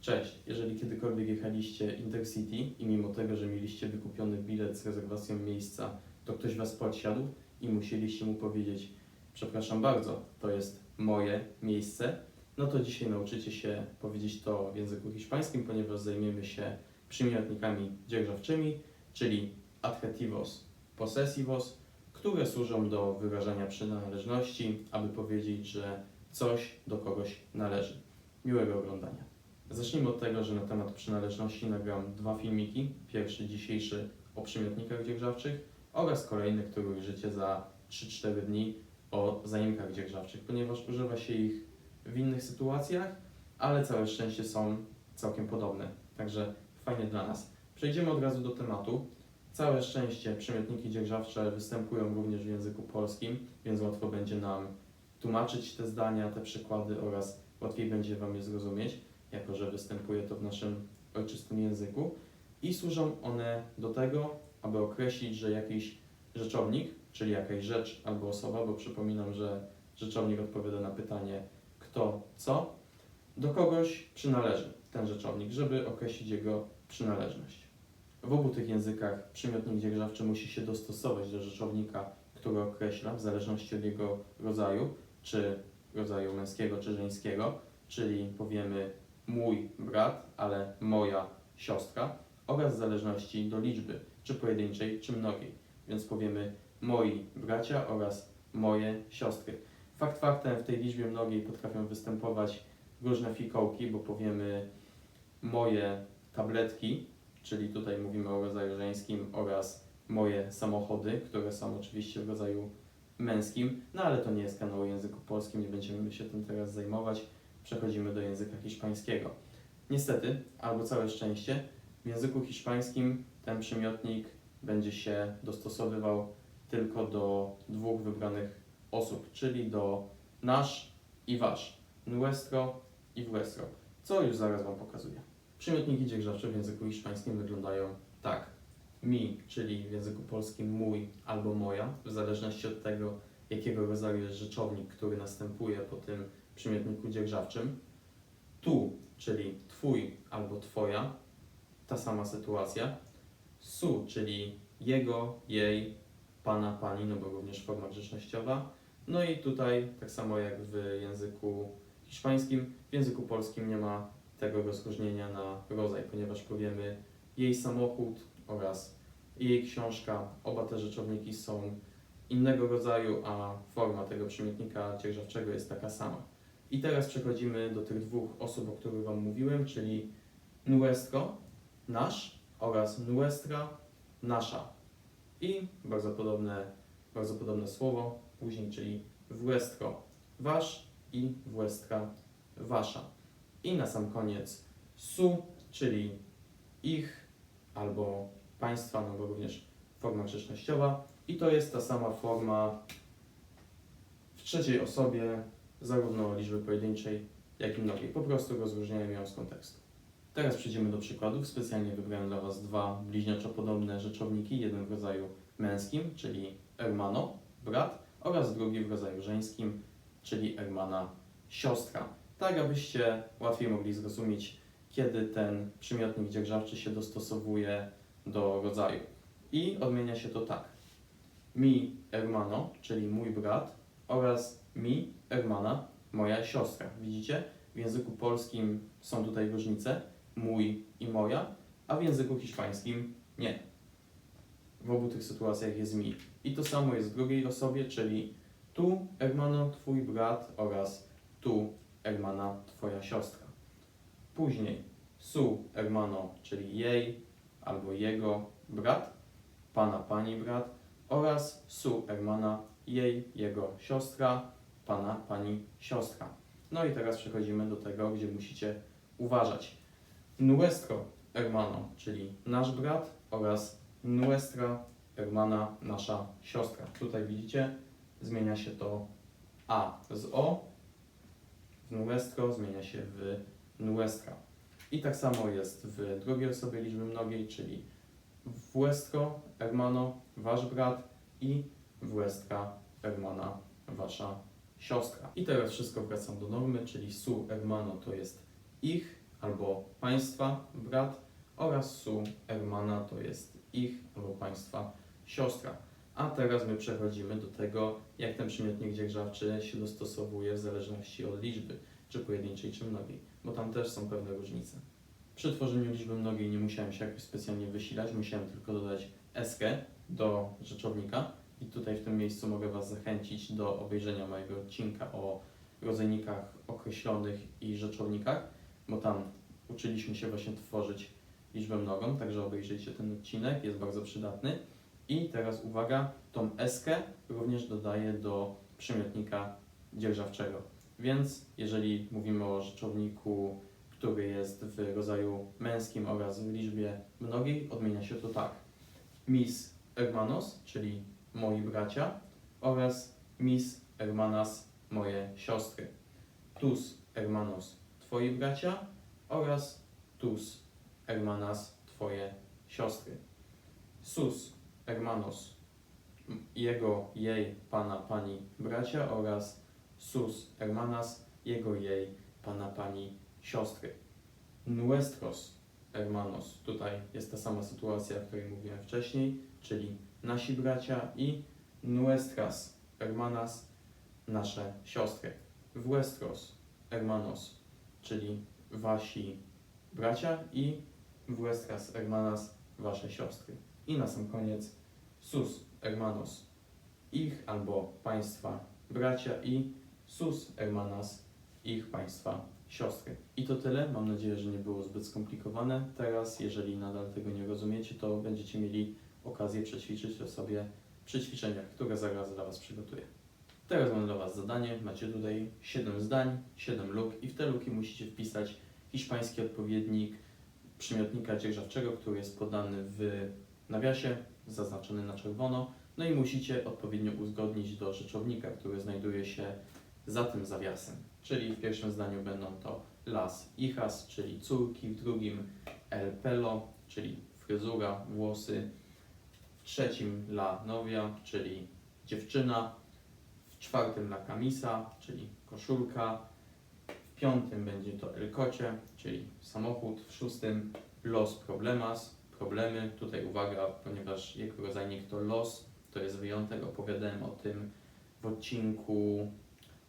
Cześć, jeżeli kiedykolwiek jechaliście Intercity i mimo tego, że mieliście wykupiony bilet z rezerwacją miejsca, to ktoś was podsiadł i musieliście mu powiedzieć przepraszam bardzo, to jest moje miejsce, no to dzisiaj nauczycie się powiedzieć to w języku hiszpańskim, ponieważ zajmiemy się przymiotnikami dzierżawczymi, czyli adjetivos possessivos, które służą do wyrażania przynależności, aby powiedzieć, że coś do kogoś należy. Miłego oglądania. Zacznijmy od tego, że na temat przynależności nagram dwa filmiki. Pierwszy dzisiejszy o przymiotnikach dzierżawczych oraz kolejny, który ujrzycie za 3-4 dni o zajmkach dzierżawczych, ponieważ używa się ich w innych sytuacjach, ale całe szczęście są całkiem podobne. Także fajnie dla nas. Przejdziemy od razu do tematu. Całe szczęście przymiotniki dzierżawcze występują również w języku polskim, więc łatwo będzie nam tłumaczyć te zdania, te przykłady oraz łatwiej będzie Wam je zrozumieć jako że występuje to w naszym ojczystym języku i służą one do tego, aby określić, że jakiś rzeczownik, czyli jakaś rzecz albo osoba, bo przypominam, że rzeczownik odpowiada na pytanie kto, co, do kogoś przynależy ten rzeczownik, żeby określić jego przynależność. W obu tych językach przymiotnik dzierżawczy musi się dostosować do rzeczownika, który określa w zależności od jego rodzaju, czy rodzaju męskiego, czy żeńskiego, czyli powiemy mój brat, ale moja siostra oraz w zależności do liczby, czy pojedynczej, czy mnogiej. Więc powiemy moi bracia oraz moje siostry. Fakt faktem w tej liczbie mnogiej potrafią występować różne fikołki, bo powiemy moje tabletki, czyli tutaj mówimy o rodzaju żeńskim oraz moje samochody, które są oczywiście w rodzaju męskim, no ale to nie jest kanał o języku polskim, nie będziemy się tym teraz zajmować przechodzimy do języka hiszpańskiego. Niestety, albo całe szczęście, w języku hiszpańskim ten przymiotnik będzie się dostosowywał tylko do dwóch wybranych osób, czyli do nasz i wasz, nuestro i vuestro, co już zaraz Wam pokazuję. Przymiotniki dzierżawcze w języku hiszpańskim wyglądają tak. Mi, czyli w języku polskim mój albo moja, w zależności od tego, jakiego rodzaju jest rzeczownik, który następuje po tym przymiotniku dzierżawczym. Tu, czyli twój albo twoja, ta sama sytuacja. Su, czyli jego, jej, pana, pani, no bo również forma grzecznościowa. No i tutaj, tak samo jak w języku hiszpańskim, w języku polskim nie ma tego rozróżnienia na rodzaj, ponieważ powiemy jej samochód oraz jej książka. Oba te rzeczowniki są innego rodzaju, a forma tego przymiotnika dzierżawczego jest taka sama. I teraz przechodzimy do tych dwóch osób, o których Wam mówiłem, czyli nuestro, nasz oraz nuestra, nasza. I bardzo podobne, bardzo podobne słowo później, czyli vuestro, wasz i vuestra, wasza. I na sam koniec su, czyli ich albo państwa, no bo również forma grzecznościowa. I to jest ta sama forma w trzeciej osobie zarówno liczby pojedynczej, jak i mnogiej. Po prostu rozróżniają ją z kontekstu. Teraz przejdziemy do przykładów. Specjalnie wybrałem dla Was dwa bliźniaczo podobne rzeczowniki. Jeden w rodzaju męskim, czyli hermano, brat, oraz drugi w rodzaju żeńskim, czyli hermana, siostra. Tak, abyście łatwiej mogli zrozumieć, kiedy ten przymiotnik dzierżawczy się dostosowuje do rodzaju. I odmienia się to tak. Mi hermano, czyli mój brat, oraz mi hermana, moja siostra. Widzicie? W języku polskim są tutaj różnice, mój i moja, a w języku hiszpańskim nie. W obu tych sytuacjach jest mi. I to samo jest w drugiej osobie, czyli tu hermano, twój brat oraz tu hermana, twoja siostra. Później su hermano, czyli jej albo jego brat, pana, pani brat oraz su hermana, jej, jego siostra, pana, pani, siostra. No i teraz przechodzimy do tego, gdzie musicie uważać. Nuestro hermano, czyli nasz brat oraz nuestra hermana, nasza siostra. Tutaj widzicie, zmienia się to a z o, w nuestro zmienia się w nuestra. I tak samo jest w drugiej osobie liczby mnogiej, czyli vuestro hermano, wasz brat i vuestra hermana, wasza siostra. I teraz wszystko wracam do normy, czyli su hermano to jest ich albo państwa brat oraz su hermana to jest ich albo państwa siostra. A teraz my przechodzimy do tego, jak ten przymiotnik dzierżawczy się dostosowuje w zależności od liczby, czy pojedynczej, czy mnogiej, bo tam też są pewne różnice. Przy tworzeniu liczby mnogiej nie musiałem się jakoś specjalnie wysilać, musiałem tylko dodać eskę do rzeczownika i tutaj w tym miejscu mogę Was zachęcić do obejrzenia mojego odcinka o rodzajnikach określonych i rzeczownikach, bo tam uczyliśmy się właśnie tworzyć liczbę mnogą, także obejrzyjcie ten odcinek, jest bardzo przydatny. I teraz uwaga, tą eskę również dodaję do przymiotnika dzierżawczego. Więc jeżeli mówimy o rzeczowniku, który jest w rodzaju męskim oraz w liczbie mnogiej, odmienia się to tak. Mis hermanos, czyli moi bracia, oraz mis hermanas, moje siostry. Tus hermanos, twoi bracia, oraz tus hermanas, twoje siostry. Sus hermanos, jego, jej, pana, pani, bracia oraz sus hermanas, jego, jej, pana, pani, siostry. Nuestros hermanos, tutaj jest ta sama sytuacja, o której mówiłem wcześniej, czyli nasi bracia i nuestras hermanas, nasze siostry. Vuestros hermanos, czyli wasi bracia i vuestras hermanas, wasze siostry. I na sam koniec sus hermanos, ich albo państwa bracia i sus hermanas, ich państwa siostry. I to tyle. Mam nadzieję, że nie było zbyt skomplikowane. Teraz, jeżeli nadal tego nie rozumiecie, to będziecie mieli okazję przećwiczyć to sobie przy ćwiczeniach, które zaraz dla Was przygotuję. Teraz mam dla Was zadanie. Macie tutaj 7 zdań, 7 luk i w te luki musicie wpisać hiszpański odpowiednik przymiotnika dzierżawczego, który jest podany w nawiasie, zaznaczony na czerwono. No i musicie odpowiednio uzgodnić do rzeczownika, który znajduje się za tym zawiasem. Czyli w pierwszym zdaniu będą to las hijas, czyli córki, w drugim el pelo, czyli fryzura, włosy, w trzecim la novia, czyli dziewczyna, w czwartym la camisa, czyli koszulka, w piątym będzie to el coche, czyli samochód, w szóstym los problemas, problemy. Tutaj uwaga, ponieważ jego rodzajnik to los, to jest wyjątek, opowiadałem o tym w odcinku,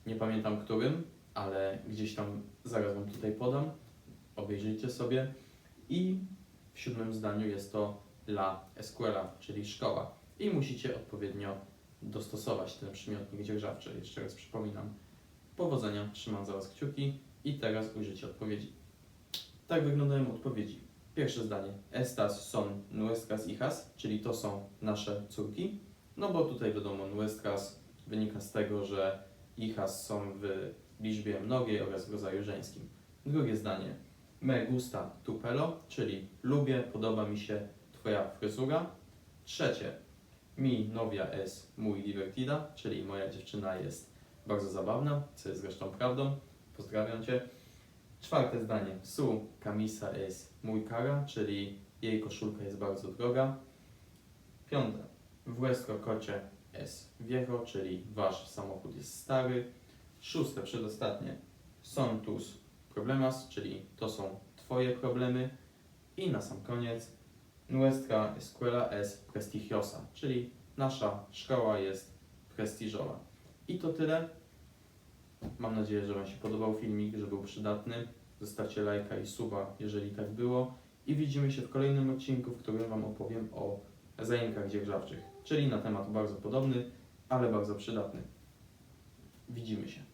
nie pamiętam którym, ale gdzieś tam zaraz Wam tutaj podam. Obejrzyjcie sobie. I w siódmym zdaniu jest to la escuela, czyli szkoła. I musicie odpowiednio dostosować ten przymiotnik dzierżawczy. Jeszcze raz przypominam. Powodzenia, trzymam za Was kciuki i teraz ujrzycie odpowiedzi. Tak wyglądają odpowiedzi. Pierwsze zdanie. Estas son nuestras hijas, czyli to są nasze córki. No bo tutaj wiadomo, nuestras wynika z tego, że hijas są w liczbie mnogiej oraz w rodzaju żeńskim. Drugie zdanie. Me gusta tu pelo, czyli lubię, podoba mi się Twoja fryzura. Trzecie. Mi novia es muy divertida, czyli moja dziewczyna jest bardzo zabawna, co jest zresztą prawdą. Pozdrawiam Cię. Czwarte zdanie. Su camisa es muy cara, czyli jej koszulka jest bardzo droga. Piąte. Vuestro coche es viejo, czyli Wasz samochód jest stary. Szóste, przedostatnie. Son tus problemas, czyli to są Twoje problemy. I na sam koniec. Nuestra escuela es prestigiosa, czyli nasza szkoła jest prestiżowa. I to tyle. Mam nadzieję, że Wam się podobał filmik, że był przydatny. Zostawcie lajka i suba, jeżeli tak było. I widzimy się w kolejnym odcinku, w którym Wam opowiem o zajękach dzierżawczych, czyli na temat bardzo podobny, ale bardzo przydatny. Widzimy się.